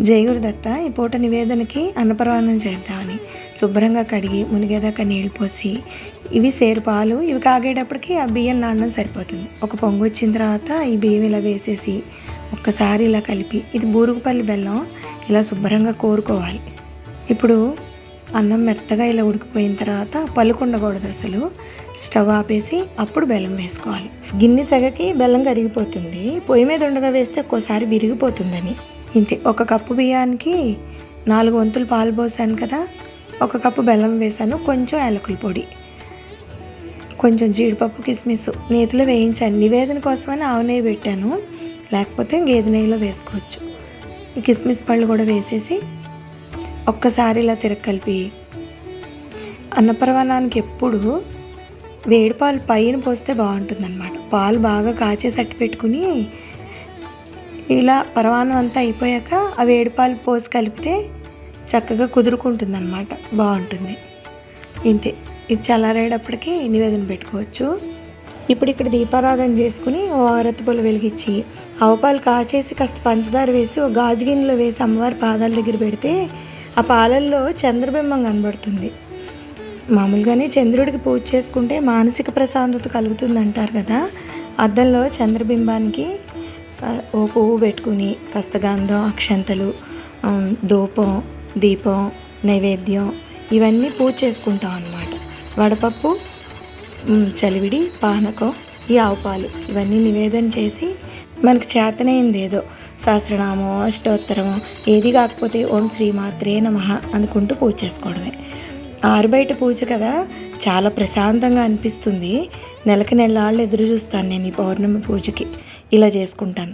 జయగురుదత్త ఈ పూట నివేదనకి అన్నపరవానం చేద్దామని శుభ్రంగా కడిగి మునిగేదాకా నీళ్ళు పోసి ఇవి సేరు పాలు. ఇవి కాగేటప్పటికి ఆ బియ్యం నానడం సరిపోతుంది. ఒక పొంగు వచ్చిన తర్వాత ఈ బియ్యం ఇలా వేసేసి ఒక్కసారి ఇలా కలిపి ఇది బూరుగుపల్లి బెల్లం ఇలా శుభ్రంగా కోరుకోవాలి. ఇప్పుడు అన్నం మెత్తగా ఇలా ఉడికిపోయిన తర్వాత పలుకుండకూడదు అసలు. స్టవ్ ఆపేసి అప్పుడు బెల్లం వేసుకోవాలి. గిన్నె సెగకి బెల్లం కరిగిపోతుంది. పొయ్యి మీద ఉండగా వేస్తే ఒక్కోసారి విరిగిపోతుందని. ఇంతే ఒక కప్పు బియ్యానికి నాలుగు వంతులు పాలు పోసాను కదా ఒక కప్పు బెల్లం వేసాను కొంచెం యాలకుల పొడి కొంచెం జీడిపప్పు కిస్మిస్ నేతిలో వేయించాను. నివేదన కోసమని ఆవు నెయ్యి పెట్టాను లేకపోతే గేదె నెయ్యిలో వేసుకోవచ్చు. ఈ కిస్మిస్ పళ్ళు కూడా వేసేసి ఒక్కసారి ఇలా తిరగలిపి అన్నపరవానానికి ఎప్పుడు వేడి పాలు పైన పోస్తే బాగుంటుందన్నమాట. పాలు బాగా కాచేసి పెట్టుకుని ఇలా పరమాన్నం అంతా అయిపోయాక ఆ వేడి పాలు పోసి కలిపితే చక్కగా కుదురుకుంటుంది అనమాట బాగుంటుంది. ఇంతే. ఇది చల్లారేటప్పటికి నివేదన పెట్టుకోవచ్చు. ఇప్పుడు ఇక్కడ దీపారాధన చేసుకుని ఓ ఆరతి పొలు వెలిగించి ఆవుపాలు కాచేసి కాస్త పంచదార వేసి ఓ గాజు గిన్నెలో వేసి అమ్మవారి పాదాల దగ్గర పెడితే ఆ పాలల్లో చంద్రబింబం కనబడుతుంది. మామూలుగానే చంద్రుడికి పూజ చేసుకుంటే మానసిక ప్రశాంతత కలుగుతుంది అంటారు కదా. అద్దంలో చంద్రబింబానికి ఓ పువ్వు పెట్టుకుని కాస్త గంధం అక్షంతలు ధూపం దీపం నైవేద్యం ఇవన్నీ పూజ చేసుకుంటాం అన్నమాట. వడపప్పు చలివిడి పానకం ఈ ఆవుపాలు ఇవన్నీ నివేదన చేసి మనకు చేతనైంది ఏదో సహస్రనామం అష్టోత్తరమో ఏది కాకపోతే ఓం శ్రీమాత్రే నమ అనుకుంటూ పూజ చేసుకోవడమే. ఆరుబయట పూజ కదా చాలా ప్రశాంతంగా అనిపిస్తుంది. నెలకి నెలాళ్ళు ఎదురు చూస్తాను నేను ఈ పౌర్ణమి పూజకి. ఇలా చేసుకుంటాను.